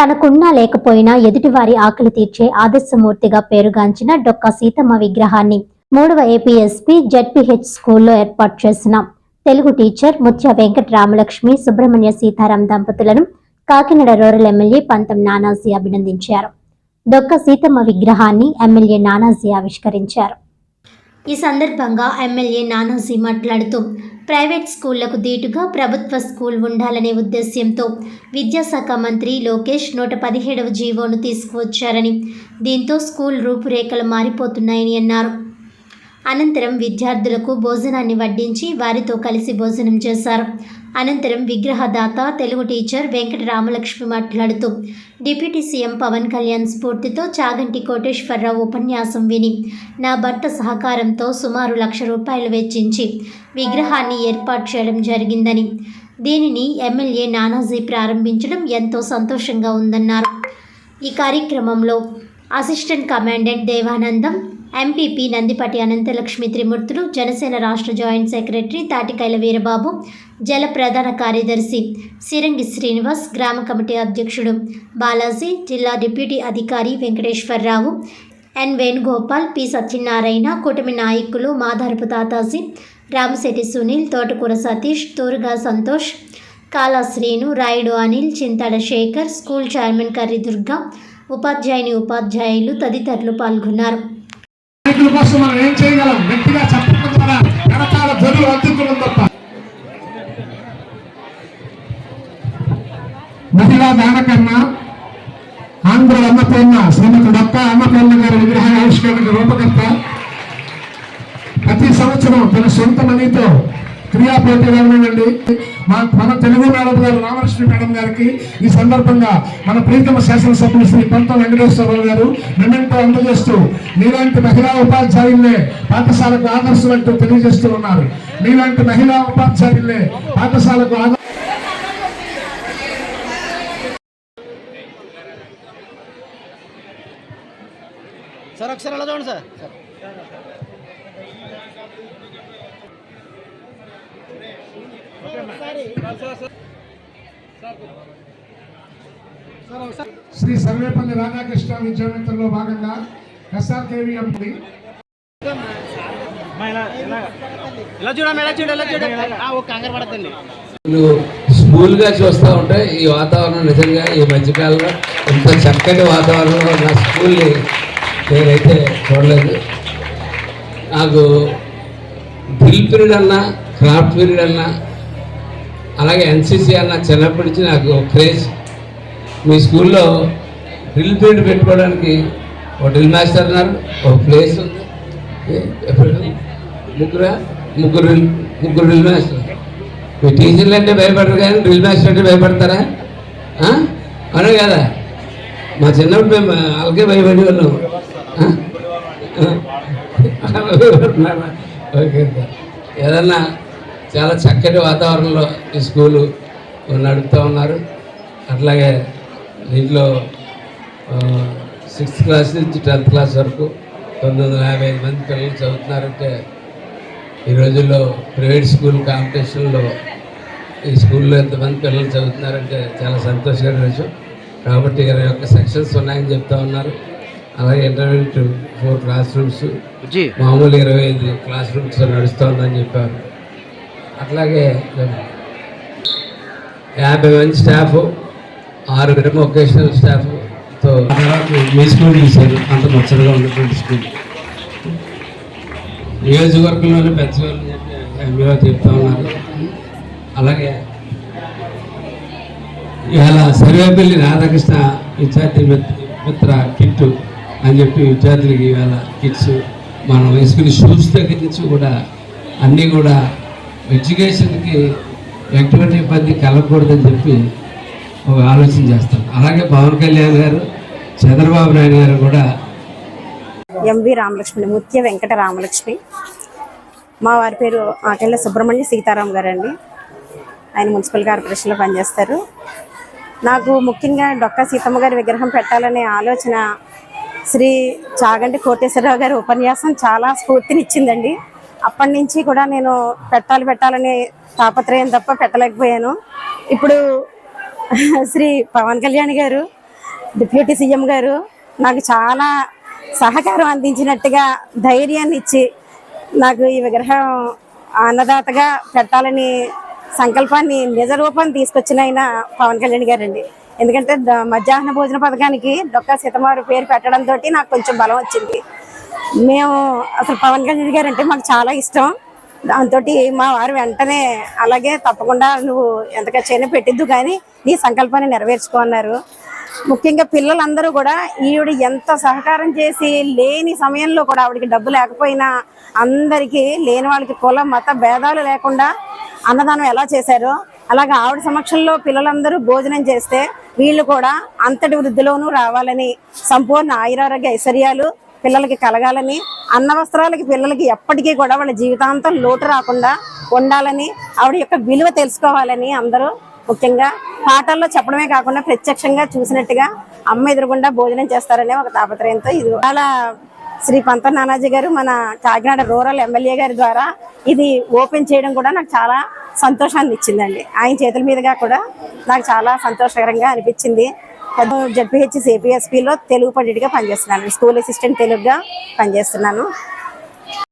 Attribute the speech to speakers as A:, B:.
A: తనకున్నా లేకపోయినా ఎదుటివారి ఆకలి తీర్చే ఆదర్శమూర్తిగా పేరుగాంచిన డొక్కా సీతమ్మ విగ్రహాన్ని మూడవ ఏపీఎస్పీ జెడ్పీహెచ్ స్కూల్లో ఏర్పాటు చేసిన తెలుగు టీచర్ ముత్య వెంకట రామలక్ష్మి సుబ్రహ్మణ్య సీతారాం దంపతులను కాకినాడ రూరల్ ఎమ్మెల్యే పంతం నానాజీ అభినందించారు. డొక్క సీతమ్మ విగ్రహాన్ని ఎమ్మెల్యే నానాజీ ఆవిష్కరించారు. ఈ సందర్భంగా ఎమ్మెల్యే నానాజీ మాట్లాడుతూ ప్రైవేట్ స్కూళ్ళకు దీటుగా ప్రభుత్వ స్కూల్ ఉండాలనే ఉద్దేశ్యంతో విద్యాశాఖ మంత్రి లోకేష్ నూట పదిహేడవ జీవోను తీసుకువచ్చారని. దీంతో స్కూల్ రూపురేఖలు మారిపోతున్నాయని అన్నారు. అనంతరం విద్యార్థులకు భోజనాన్ని వడ్డించి వారితో కలిసి భోజనం చేశారు. అనంతరం విగ్రహదాత తెలుగు టీచర్ వెంకట రామలక్ష్మి మాట్లాడుతూ డిప్యూటీ సీఎం పవన్ కళ్యాణ్ స్ఫూర్తితో చాగంటి కోటేశ్వరరావు ఉపన్యాసం విని నా భర్త సహకారంతో సుమారు లక్ష రూపాయలు వెచ్చించి విగ్రహాన్ని ఏర్పాటు చేయడం జరిగిందని దీనిని ఎమ్మెల్యే నానాజీ ప్రారంభించడం ఎంతో సంతోషంగా ఉందన్నారు. ఈ కార్యక్రమంలో assistant commandant Devanandam MPP Nandipati Ananthalakshmi Trimurthulu Janasena రాష్ట్ర జాయింట్ సెక్రటరీ తాటికైల వీరబాబు జల ప్రధాన కార్యదర్శి సిరంగి శ్రీనివాస్ గ్రామ కమిటీ అధ్యక్షుడు బాలాజీ జిల్లా డిప్యూటీ అధికారి వెంకటేశ్వరరావు ఎన్ వేణుగోపాల్ పి సత్యనారాయణ కూటమి నాయకులు మాధారపు తాతాజీ రామశెట్టి సునీల్ తోటకూర సతీష్ తూరుగా సంతోష్ కాలా శ్రీను రాయుడు అనిల్ చింతాడ శేఖర్ స్కూల్ చైర్మన్ కర్రీ దుర్గా ఉపాధ్యాయుని ఉపాధ్యాయులు తదితరులు పాల్గొన్నారు.
B: నాయకుల కోసం మనం ఏం చేయగలం? గట్టిగా చెప్పడం ద్వారా వెనకాల ధ్వనులు అందుకోవడం తప్ప. మహిళా దానకన్నా ఆంధ్ర అన్నపూర్ణ శ్రీమతి డొక్క అన్నపూర్ణ గారి విగ్రహ ఆవిష్కరణకు రూపకర్త. ప్రతి సంవత్సరం తన సొంత మనీతో క్రియా పోటీ వెళ్ళండి మా మన తెలుగు మేడం గారు రామలక్ష్మి మేడం గారికి ఈ సందర్భంగా మన ప్రీతమ శాసనసభ్యులు శ్రీ పంత వెంకటేశ్వరరావు గారు మెమెంటో అందజేస్తూ మీలాంటి మహిళా ఉపాధ్యాయులే పాఠశాలకు ఆదర్శమంటూ తెలియజేస్తూ ఉన్నారు. మీలాంటి మహిళా ఉపాధ్యాయులే పాఠశాలకు ఆదర్శ
C: సార్ ఒకసారి అలా చూడండి సార్.
B: శ్రీ సర్వేపల్లి రాధాకృష్ణ విద్యామిత్రంలో భాగంగా ఎస్ఆర్కేవి ఎంపీ
C: ఇలా చూడండి ఇలా చూడండి ఇలా చూడండి ఆ, ఓ కంగారు పడద్దండి.
D: నువ్వు స్కూల్గా చూస్తూ ఉంటే ఈ వాతావరణం నిజంగా ఈ మధ్యకాలంలో ఇంత చక్కటి వాతావరణంలో నా స్కూల్ని నేనైతే చూడలేదు. నాకు డ్రిల్ పీరియడ్ అన్నా క్రాఫ్ట్ పీరియడ్ అన్నా అలాగే ఎన్సీసీ అన్న చిన్నప్పటి నుంచి నాకు క్రేజ్. మీ స్కూల్లో డ్రిల్ ఫీల్డ్ పెట్టుకోవడానికి ఒక డ్రిల్ మాస్టర్ ఉన్నారు. ఒక ప్లేస్ ఉంది. ఏ, ముగ్గురా? ముగ్గురు ముగ్గురు డ్రిల్ మాస్టర్ మీ టీచర్లు అంటే భయపడరు కానీ డ్రిల్ మాస్టర్ అంటే భయపడతారా? ఆ? అవునా కదా? మా చిన్నప్పుడు మేము వాళ్ళకే భయపడి ఉన్నాం. Okay okay. ఏదన్నా చాలా చక్కటి వాతావరణంలో ఈ స్కూలు నడుపుతూ ఉన్నారు. అట్లాగే దీంట్లో సిక్స్త్ క్లాస్ నుంచి టెన్త్ క్లాస్ వరకు తొమ్మిది వందల యాభై ఐదు మంది పిల్లలు చదువుతున్నారంటే ఈ రోజుల్లో ప్రైవేట్ స్కూల్ కాంపిటీషన్లో ఈ స్కూల్లో ఎంతమంది పిల్లలు చదువుతున్నారంటే చాలా సంతోషకరమైన విషయం కాబట్టి ఇరవై ఒక్క సెక్షన్స్ ఉన్నాయని చెప్తా ఉన్నారు. అలాగే ఇంటర్మీడియట్ ఫోర్ క్లాస్ రూమ్స్ మామూలు ఇరవై ఐదు క్లాస్ రూమ్స్ నడుస్తోందని చెప్పారు. అట్లాగే యాభై మంది స్టాఫ్ ఆరుగురు వొకేషనల్ స్టాఫ్తో మీ స్కూల్ తీశారు అంత ముచ్చటగా ఉన్నటువంటి స్కూల్. నియోజకవర్గంలోనే పెంచగలని చెప్పి ఎంబీఓ చెప్తా ఉన్నారు. అలాగే ఇవాళ సర్వేపల్లి రాధాకృష్ణ విద్యార్థి మిత్ర మిత్ర కిట్ అని చెప్పి విద్యార్థులకి ఇవాళ కిట్స్ మనం వేసుకుని షూస్ దగ్గర నుంచి కూడా అన్నీ కూడా ఎడ్యుకేషన్కి ఎటువంటి ఇబ్బంది కలగకూడదని చెప్పి ఒక ఆలోచన చేస్తాం. అలాగే పవన్ కళ్యాణ్ గారు చంద్రబాబు నాయుడు గారు కూడా
E: ఎంవి రామలక్ష్మి ముత్య వెంకట రామలక్ష్మి. మా వారి పేరు ఆకెళ్ళ సుబ్రహ్మణ్య సీతారాం గారు అండి ఆయన మున్సిపల్ కార్పొరేషన్లో పనిచేస్తారు. నాకు ముఖ్యంగా డొక్కా సీతమ్మ గారి విగ్రహం పెట్టాలనే ఆలోచన శ్రీ చాగంటి కోటేశ్వరరావు గారి ఉపన్యాసం చాలా స్ఫూర్తినిచ్చిందండి. అప్పటి నుంచి కూడా నేను పెట్టాలి పెట్టాలని తాపత్రయం తప్ప పెట్టలేకపోయాను. ఇప్పుడు శ్రీ పవన్ కళ్యాణ్ గారు డిప్యూటీ సీఎం గారు నాకు చాలా సహకారం అందించినట్టుగా ధైర్యాన్ని ఇచ్చి నాకు ఈ విగ్రహం అన్నదాతగా పెట్టాలని సంకల్పాన్ని నిజ రూపాన్ని తీసుకొచ్చిన ఆయన పవన్ కళ్యాణ్ గారండి. ఎందుకంటే మధ్యాహ్న భోజన పథకానికి డొక్కా సీతమారు పేరు పెట్టడంతో నాకు కొంచెం బలం వచ్చింది. మేము అసలు పవన్ కళ్యాణ్ గారు అంటే మాకు చాలా ఇష్టం. దాంతో మా వారు వెంటనే అలాగే తప్పకుండా నువ్వు ఎంత ఖర్చైనా పెట్టిద్దు కానీ నీ సంకల్పాన్ని నెరవేర్చుకున్నారు ముఖ్యంగా పిల్లలందరూ కూడా ఈవిడ ఎంత సహకారం చేసి లేని సమయంలో కూడా ఆవిడకి డబ్బు లేకపోయినా అందరికీ లేని వాళ్ళకి కుల మత భేదాలు లేకుండా అన్నదానం ఎలా చేశారో అలాగే ఆవిడ సమక్షంలో పిల్లలందరూ భోజనం చేస్తే వీళ్ళు కూడా అంతటి వృద్ధిలోనూ రావాలని సంపూర్ణ ఆయురారోగ్య ఐశ్వర్యాలు పిల్లలకి కలగాలని అన్న వస్త్రాలకి పిల్లలకి ఎప్పటికీ కూడా వాళ్ళ జీవితాంతం లోటు రాకుండా ఉండాలని ఆవిడ యొక్క విలువ తెలుసుకోవాలని అందరూ ముఖ్యంగా పాటల్లో చెప్పడమే కాకుండా ప్రత్యక్షంగా చూసినట్టుగా అమ్మ ఎదురుగుండా భోజనం చేస్తారనే ఒక తాపత్రయంతో ఇది. అలా శ్రీ పంత నానాజీ గారు మన కాకినాడ రూరల్ ఎమ్మెల్యే గారి ద్వారా ఇది ఓపెన్ చేయడం కూడా నాకు చాలా సంతోషాన్ని ఇచ్చిందండి. ఆయన చేతుల మీదుగా కూడా నాకు చాలా సంతోషకరంగా అనిపించింది. జడ్పిహెచ్ సిపిఎస్పిలో తెలుగు పండిట్గా పనిచేస్తున్నాను. స్కూల్ అసిస్టెంట్ తెలుగుగా పనిచేస్తున్నాను.